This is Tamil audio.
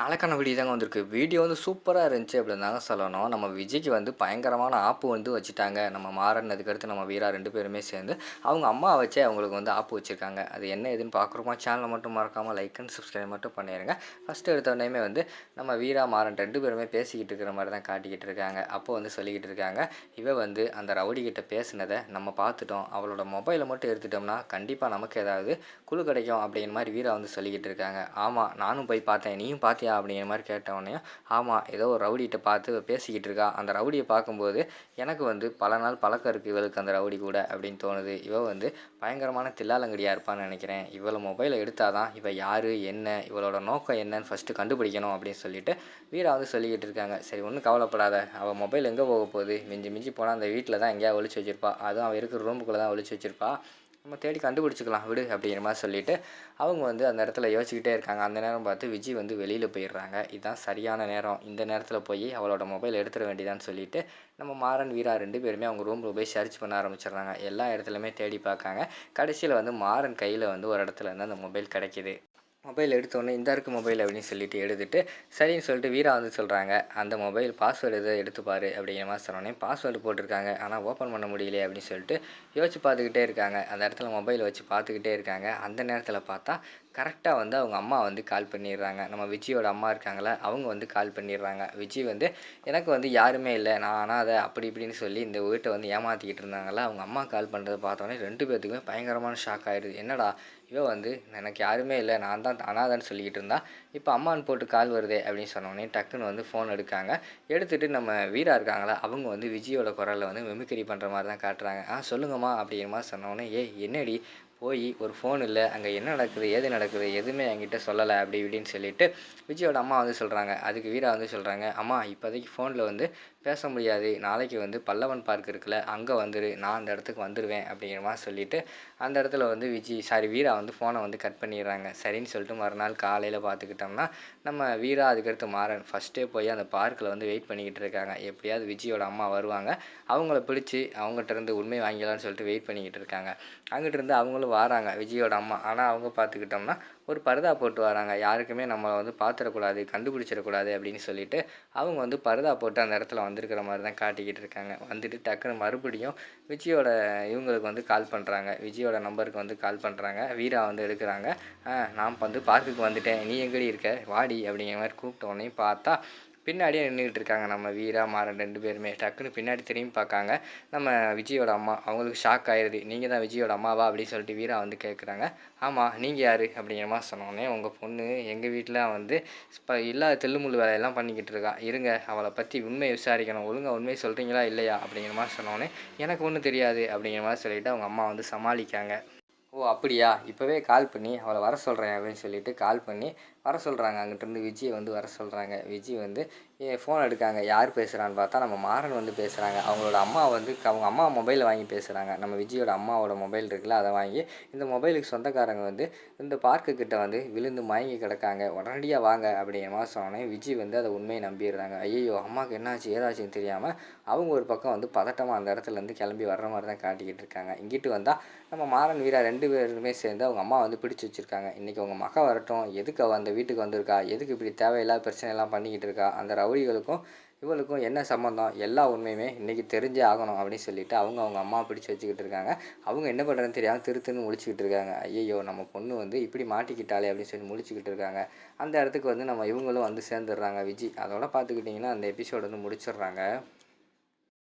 நாளைக்கான வீடியோ தாங்க வந்திருக்கு. வீடியோ வந்து சூப்பராக இருந்துச்சு அப்படின்னு தாங்க சொல்லணும். நம்ம விஜய்க்கு வந்து பயங்கரமான ஆப்பு வந்து வச்சுட்டாங்க. நம்ம மாறன் அதுக்கடுத்து நம்ம வீரா ரெண்டு பேருமே சேர்ந்து அவங்க அம்மா வச்சே அவங்களுக்கு வந்து ஆப்பு வச்சுருக்காங்க. அது என்ன ஏதுன்னு பார்க்குறோமா சேனலை மட்டும் மறக்காமல் லைக் அண்ட் சப்ஸ்கிரைப் மட்டும் பண்ணிடுங்க ஃபஸ்ட்டு எடுத்தோடனே வந்து நம்ம வீரா மாறன் ரெண்டு பேருமே பேசிக்கிட்டு இருக்கிற மாதிரி தான் காட்டிக்கிட்டு இருக்காங்க. அப்போ வந்து சொல்லிக்கிட்டு இருக்காங்க. இவ வந்து அந்த ரவுடிக்கிட்ட பேசினதை நம்ம பார்த்துட்டோம். அவளோட மொபைலை மட்டும் எடுத்துட்டோம்னா கண்டிப்பாக நமக்கு ஏதாவது குழு கிடைக்கும் அப்படிங்கிற மாதிரி வீரா வந்து சொல்லிக்கிட்டு இருக்காங்க. ஆமாம் நானும் போய் பார்த்தேன். நீயும் பார்த்தியா அப்படிங்கிற மாதிரி கேட்டவொடனே ஆமாம் ஏதோ ஒரு ரவுடிகிட்ட பார்த்து பேசிக்கிட்டு இருக்கா. அந்த ரவுடியை பார்க்கும்போது எனக்கு வந்து பல நாள் பழக்கம் இருக்குது இவளுக்கு அந்த ரவுடி கூட அப்படின்னு தோணுது. இவள் வந்து பயங்கரமான தில்லாலங்கடியாக இருப்பான்னு நினைக்கிறேன். இவளை மொபைலை எடுத்தால் தான் இவள் யார் என்ன இவளோட நோக்கம் என்னன்னு ஃபஸ்ட்டு கண்டுபிடிக்கணும் அப்படின்னு சொல்லிட்டு வீரா வந்து சொல்லிக்கிட்டு இருக்காங்க. சரி ஒன்றும் கவலைப்படாத. அவள் மொபைல் எங்கே போக போகுது? மிஞ்சி மிஞ்சி போனால் அந்த வீட்டில் தான் எங்கேயா ஒழிச்சு வச்சிருப்பா. அதுவும் அவள் இருக்கிற ரூமுக்குள்ளே தான் ஒழிச்சு வச்சிருப்பா. நம்ம தேடி கண்டுபிடிச்சிக்கலாம் விடு அப்படிங்கிற மாதிரி சொல்லிட்டு அவங்க வந்து அந்த இடத்துல யோசிச்சுக்கிட்டே இருக்காங்க. அந்த நேரம் பார்த்து விஜய் வந்து வெளியில் போயிடுறாங்க. இதுதான் சரியான நேரம். இந்த நேரத்தில் போய் அவளோட மொபைல் எடுத்துட வேண்டியதான்னு சொல்லிட்டு நம்ம மாறன் வீரா ரெண்டு பேருமே அவங்க ரூமில் போய் சர்ச் பண்ண ஆரம்பிச்சிடுறாங்க. எல்லா இடத்துலையுமே தேடி பார்க்காங்க. கடைசியில் வந்து மாறன் கையில் வந்து ஒரு இடத்துல இருந்து அந்த மொபைல் கிடைக்கிது. மொபைல் எடுத்தோடனே இந்த இருக்குது மொபைல் அப்படின்னு சொல்லிட்டு எடுத்துட்டு சரின்னு சொல்லிட்டு வீரா வந்து சொல்கிறாங்க அந்த மொபைல் பாஸ்வேர்டு எதை எடுத்துப்பாரு அப்படிங்கிற மாதிரி சொன்னோடனே பாஸ்வேர்டு போட்டிருக்காங்க ஆனால் ஓப்பன் பண்ண முடியலையே அப்படின்னு சொல்லிட்டு யோசிச்சு பார்த்துக்கிட்டே இருக்காங்க. அந்த இடத்துல மொபைல் வச்சு பார்த்துக்கிட்டே இருக்காங்க. அந்த நேரத்தில் பார்த்தா கரெக்டாக வந்து அவங்க அம்மா வந்து கால் பண்ணிடுறாங்க. நம்ம விஜயோட அம்மா இருக்காங்களே அவங்க வந்து கால் பண்ணிடுறாங்க. விஜய் வந்து எனக்கு வந்து யாருமே இல்லை. நான் அனாதை அப்படி இப்படின்னு சொல்லி இந்த வீட்டை வந்து ஏமாற்றிக்கிட்டு இருந்தாங்களா அவங்க அம்மா கால் பண்ணுறதை பார்த்தோன்னே ரெண்டு பேர்த்துக்குமே பயங்கரமான ஷாக் ஆகிடுது என்னடா இவன் வந்து எனக்கு யாருமே இல்லை. நான் தான் அனாதான்னு சொல்லிக்கிட்டு இருந்தா. இப்போ அம்மான்னு போட்டு கால் வருதே அப்படின்னு சொன்னோடனே டக்குன்னு வந்து ஃபோன் எடுக்காங்க. எடுத்துகிட்டு நம்ம வீரா இருக்காங்களா அவங்க வந்து விஜயோட குரலில் வந்து மெமிக்கரி பண்ணுற மாதிரி தான் காட்டுறாங்க. ஆ சொல்லுங்கம்மா அப்படிங்கிற மாதிரி சொன்னோடனே ஏ என்னடி? போய் ஒரு ஃபோன் இல்லை அங்கே என்ன நடக்குது எது நடக்குது எதுவுமே என்கிட்ட சொல்லலை அப்படி இப்படின்னு சொல்லிட்டு விஜயோட அம்மா வந்து சொல்கிறாங்க அதுக்கு வீரா வந்து சொல்கிறாங்க அம்மா இப்போதைக்கு ஃபோனில் வந்து பேச முடியாது. நாளைக்கு வந்து பல்லவன் பார்க் இருக்குல்ல அங்கே வந்துரு. நான் அந்த இடத்துக்கு வந்துடுவேன் அப்படிங்கிற மாதிரி சொல்லிவிட்டு அந்த இடத்துல வந்து விஜய் சாரி வீரா வந்து ஃபோனை வந்து கட் பண்ணிடுறாங்க. சரின்னு சொல்லிட்டு மறுநாள் காலையில் பார்த்துக்கிட்டோம்னா நம்ம வீரா அதுக்கடுத்து மாறன். ஃபஸ்ட்டே போய் அந்த பார்க்கில் வந்து வெயிட் பண்ணிக்கிட்டு இருக்காங்க. எப்படியாவது விஜயோட அம்மா வருவாங்க. அவங்கள பிடிச்சி அவங்ககிட்ட இருந்து உண்மை வாங்கிக்கலாம்னு சொல்லிட்டு வெயிட் பண்ணிக்கிட்டு இருக்காங்க. அங்கிட்டிருந்து அவங்களும் வராங்க விஜயோட அம்மா. ஆனால் அவங்க பார்த்துக்கிட்டோம்னா ஒரு பரதா போட்டு வராங்க. யாருக்குமே நம்மளை வந்து பார்த்துடக்கூடாது கண்டுபிடிச்சிடக்கூடாது அப்படின்னு சொல்லிட்டு அவங்க வந்து பரதா போட்டு அந்த இடத்துல வந்திருக்கிற மாதிரி தான் காட்டிக்கிட்டு இருக்காங்க. வந்துட்டு டக்குன்னு மறுபடியும் விஜயோட இவங்களுக்கு வந்து கால் பண்ணுறாங்க விஜயோட நம்பருக்கு வந்து கால் பண்ணுறாங்க வீரா வந்து எடுக்கிறாங்க. நான் வந்து பார்க்குக்கு வந்துட்டேன். நீ எங்கடி இருக்க? வாடி அப்படிங்கிற மாதிரி கூப்பிட்ட உடனே பார்த்தா பின்னாடியே நின்றுக்கிட்டு இருக்காங்க நம்ம வீரா மாறன் ரெண்டு பேருமே டக்குன்னு பின்னாடி திரும்பி பார்க்காங்க. நம்ம விஜயோட அம்மா அவங்களுக்கு ஷாக் ஆயிடுது நீங்கள் தான் விஜயோட அம்மாவா? அப்படின்னு சொல்லிட்டு வீரா வந்து கேட்குறாங்க ஆமாம் நீங்கள் யார்? அப்படிங்கிற மாதிரி சொன்னோடனே உங்கள் பொண்ணு எங்கள் வீட்டில் வந்து இப்போ இல்லாத தெல்லுமுள்ளு வேலையெல்லாம் பண்ணிக்கிட்டு இருக்கா. இருங்க அவளை பற்றி உண்மையை விசாரிக்கணும். ஒழுங்காக உண்மையை சொல்கிறீங்களா இல்லையா? அப்படிங்கிற மாதிரி சொன்னோடனே எனக்கு ஒன்றும் தெரியாது. அப்படிங்கிற மாதிரி சொல்லிவிட்டு அவங்க அம்மா வந்து சமாளிக்காங்க. ஓ அப்படியா? இப்போவே கால் பண்ணி அவளை வர சொல்கிறேன் அப்படின்னு சொல்லிட்டு கால் பண்ணி வர சொல்கிறாங்க அங்கிட்டிருந்து விஜயை வந்து வர சொல்கிறாங்க விஜய் வந்து ஃபோன் எடுக்காங்க. யார் பேசுகிறான்னு பார்த்தா நம்ம மாறன் வந்து பேசுகிறாங்க அவங்களோட அம்மா வந்து அவங்க அம்மா மொபைலை வாங்கி பேசுகிறாங்க நம்ம விஜயோட அம்மாவோட மொபைல் இருக்குல்ல அதை வாங்கி இந்த மொபைலுக்கு சொந்தக்காரங்க வந்து இந்த பார்க்குக்கிட்ட வந்து விழுந்து மயங்கி கிடக்காங்க. உடனடியாக வாங்க அப்படிங்கிற மாதிரி சொன்னோன்னே விஜய் வந்து அதை உண்மையை நம்பிடுறாங்க. ஐயோ அம்மாவுக்கு என்னாச்சு ஏதாச்சுன்னு தெரியாமல் அவங்க ஒரு பக்கம் வந்து பதட்டமாக அந்த இடத்துலேருந்து கிளம்பி வர்ற மாதிரி தான் காட்டிக்கிட்டு இருக்காங்க. இங்கிட்டு வந்தால் நம்ம மாறன் வீரா ரெண்டு பேருமே சேர்ந்து அவங்க அம்மா வந்து பிடிச்சி வச்சுருக்காங்க. இன்றைக்கி அவங்க மக வரட்டும். எதுக்கு அவள் அந்த வீட்டுக்கு வந்திருக்கா? எதுக்கு இப்படி தேவையில்லாத பிரச்சனையெல்லாம் பண்ணிக்கிட்டு இருக்கா? அந்த ரவுடிகளுக்கும் இவளுக்கும் என்ன சம்மந்தம் எல்லா உண்மையுமே இன்றைக்கி தெரிஞ்சே ஆகணும் அப்படின்னு சொல்லிட்டு அவங்க அவங்க அம்மா பிடிச்சி வச்சுக்கிட்டு இருக்காங்க. அவங்க என்ன பண்ணுறதுன்னு தெரியாமல் திருத்துன்னு முழிச்சிக்கிட்டு இருக்காங்க. ஐயையோ நம்ம பொண்ணு வந்து இப்படி மாட்டிக்கிட்டாலே அப்படின்னு சொல்லி முழிச்சிக்கிட்டு இருக்காங்க. அந்த இடத்துக்கு வந்து நம்ம இவங்களும் வந்து சேர்ந்துடுறாங்க. விஜய் அதோட பார்த்துக்கிட்டிங்கன்னா அந்த எபிசோடு வந்து முடிச்சிடுறாங்க.